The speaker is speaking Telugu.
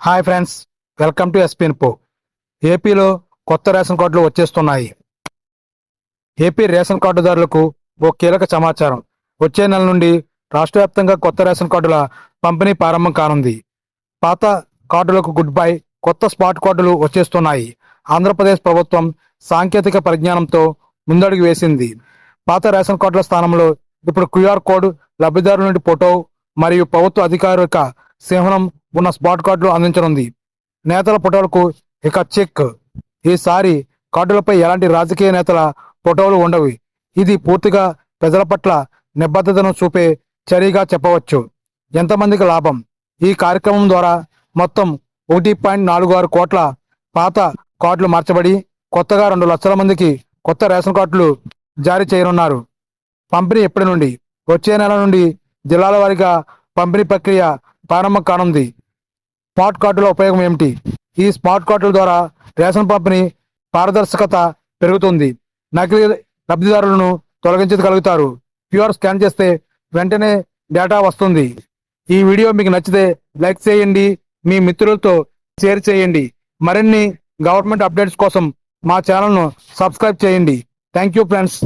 Hi friends welcome to SP పో ఏపీలో కొత్త రేషన్ కార్డులు వచ్చేస్తున్నాయి. ఏపీ రేషన్ కార్డుదారులకు ఓ కీలక సమాచారం. వచ్చే నెల నుండి రాష్ట్ర వ్యాప్తంగా కొత్త రేషన్ కార్డుల పంపిణీ ప్రారంభం కానుంది. పాత కార్డులకు గుడ్ బై కొత్త స్మార్ట్ కార్డులు వచ్చేస్తున్నాయి. ఆంధ్రప్రదేశ్ ప్రభుత్వం సాంకేతిక పరిజ్ఞానంతో ముందడుగు వేసింది. పాత రేషన్ కార్డుల స్థానంలో ఇప్పుడు క్యూఆర్ కోడ్ లబ్ధిదారుల నుండి ఫోటో మరియు ప్రభుత్వ అధికారిక సింహనం ఉన్న స్పాట్ కార్డులు అందించనుంది. నేతల ఫోటోలకు ఇక చెక్. ఈసారి కార్డులపై ఎలాంటి రాజకీయ నేతల ఫోటోలు ఉండవు. ఇది పూర్తిగా ప్రజల పట్ల నిబద్ధతను చూపే చర్యగా చెప్పవచ్చు. ఎంతమందికి లాభం? ఈ కార్యక్రమం ద్వారా మొత్తం ఒకటి పాయింట్ నాలుగు ఆరు కోట్ల పాత కార్డులు మార్చబడి కొత్తగా రెండు లక్షల మందికి కొత్త రేషన్ కార్డులు జారీ చేయనున్నారు. పంపిణీ ఎప్పటి నుండి? వచ్చే నెల నుండి జిల్లాల వారీగా పంపిణీ ప్రక్రియ ప్రారంభం కానుంది. స్మార్ట్ కార్డుల ఉపయోగం ఏమిటి? ఈ స్మార్ట్ కార్డుల ద్వారా రేషన్ పంపిణీ పారదర్శకత పెరుగుతుంది. నకిలీ లబ్ధిదారులను తొలగించగలుగుతారు క్యూఆర్ స్కాన్ చేస్తే వెంటనే డేటా వస్తుంది. ఈ వీడియో మీకు నచ్చితే లైక్ చేయండి మీ మిత్రులతో షేర్ చేయండి. మరిన్ని గవర్నమెంట్ అప్డేట్స్ కోసం మా ఛానల్ను సబ్స్క్రైబ్ చేయండి. Thank you friends.